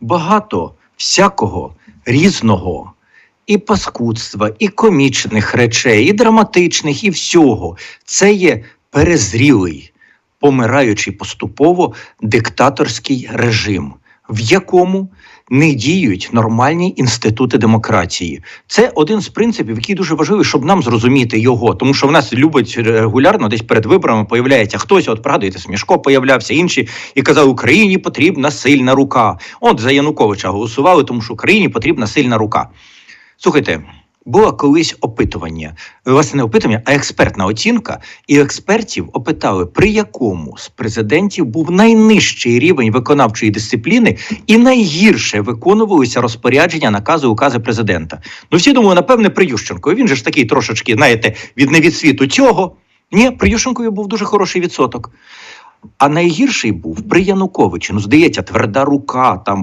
багато всякого різного. І паскудства, і комічних речей, і драматичних, і всього. Це є перезрілий, помираючий поступово диктаторський режим, в якому не діють нормальні інститути демократії. Це один з принципів, який дуже важливий, щоб нам зрозуміти його. Тому що в нас любить регулярно десь перед виборами появляється хтось. От пригадуєте, Смішко появлявся, інші і казав, Україні потрібна сильна рука. От за Януковича голосували, тому що Україні потрібна сильна рука. Слухайте, було колись опитування, власне, не опитування, а експертна оцінка. І експертів опитали, при якому з президентів був найнижчий рівень виконавчої дисципліни і найгірше виконувалися розпорядження, накази, укази президента. Ну всі думали, напевне, при Ющенко. Він же ж такий трошечки, знаєте, від не від світу цього. Ні, при Ющенкові був дуже хороший відсоток. А найгірший був при Януковичі. Ну, здається, тверда рука, там